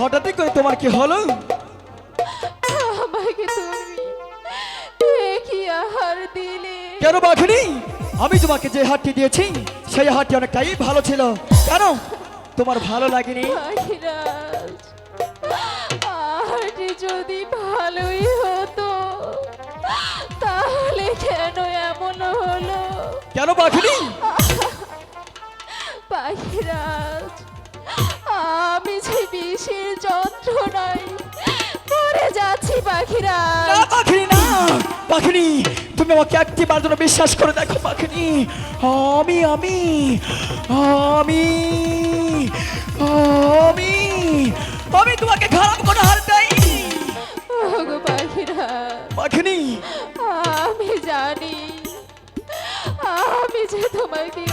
হঠাৎই করে তোমার কি হলো? আমাকে তুমি এ কি আহার দিলে। কেন বাঘিনী? আমি তোমাকে যে হাতটি দিয়েছি সেই হাতটি অনেকটাই ভালো ছিল। কেন? তোমার ভালো লাগেনি? যদি ভালোই হতো তাহলে কেন এমন হলো? কেন বাঘিনী? পাখিরাজ বিষের যন্ত্রণায় মরে যাচ্ছি পাখিরাজ না পাখিনি না পাখিনি। তুমি আমাকে একটি বার জন্য বিশ্বাস করে দেখো পাখিনি। আমি আমি আমি আমি আমি তোমাকে খারাপ কোনো হার দেই। ওগো পাখিরাজ পাখিনি। আমি জানি আমি যে তোমাকে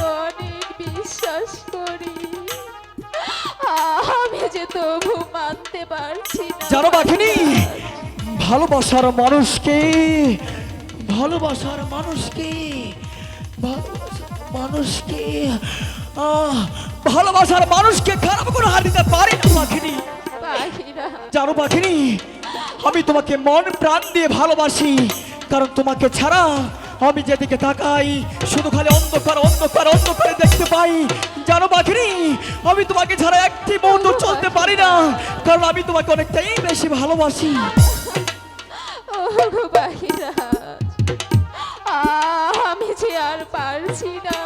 তবু মানতে পারছি জানো পাখিনি ভালোবাসার মানুষকে ভালোবাসার মানুষকে ভালোবাসার মানুষকে আহ, ভালোবাসার মানুষকে খারাপ কোনো হার দিতে পারি না পাখিনি জানো পাখিনি আমি তোমাকে মন প্রাণ দিয়ে ভালোবাসি কারণ তোমাকে ছাড়া আমি যেদিকে তাকাই, শুধু খালি অন্ধকার অন্ধকার, অন্ধকারে দেখতে পাই। জানো পাখিনি আমি তোমাকে ছাড়া একটি মুহূর্ত চলতে পারি না, কারণ আমি তোমাকে অনেকটাই বেশি ভালোবাসি। আমি যে আর পারছি না।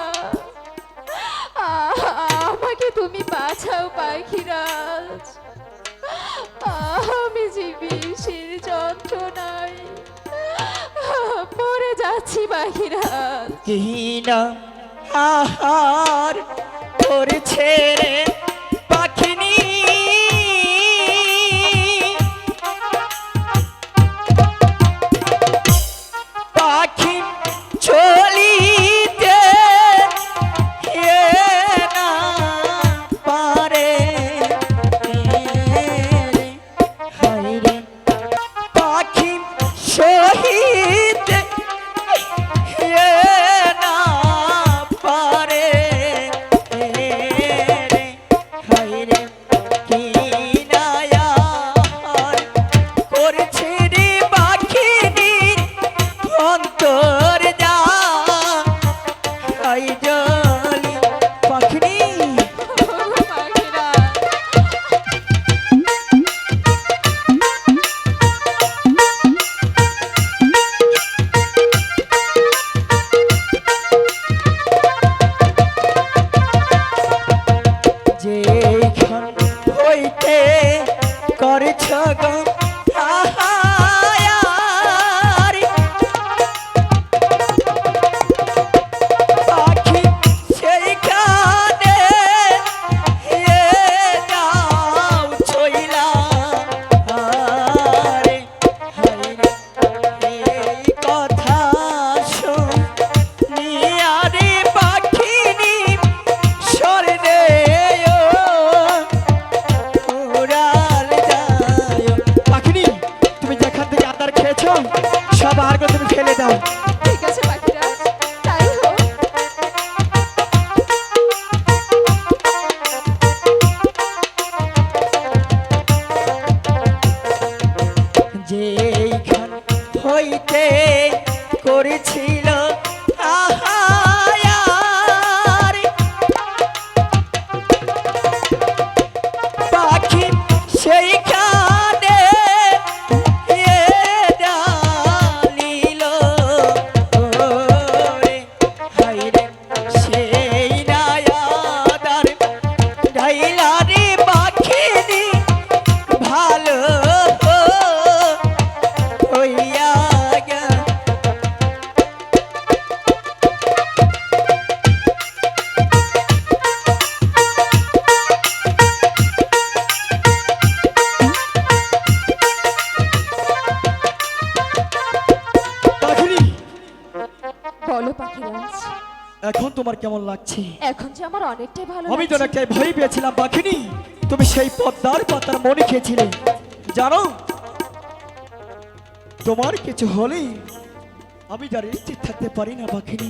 আমাকে তুমি বাঁচাও পাখিরাজ মরে যাচ্ছি কি কিনা আহার করছে রে। হইতে করেছিল এখন তোমার কেমন লাগছে? এখন যে আমার অনেকটাই ভালো আমি তো। একটা ভয় পেয়েছিলাম পাখিনি তুমি সেই পদ্মার পাতার মনে খেয়েছিলে। জানো তোমার কিছু হলেই আমি যার স্থির থাকতে পারি না পাখিনি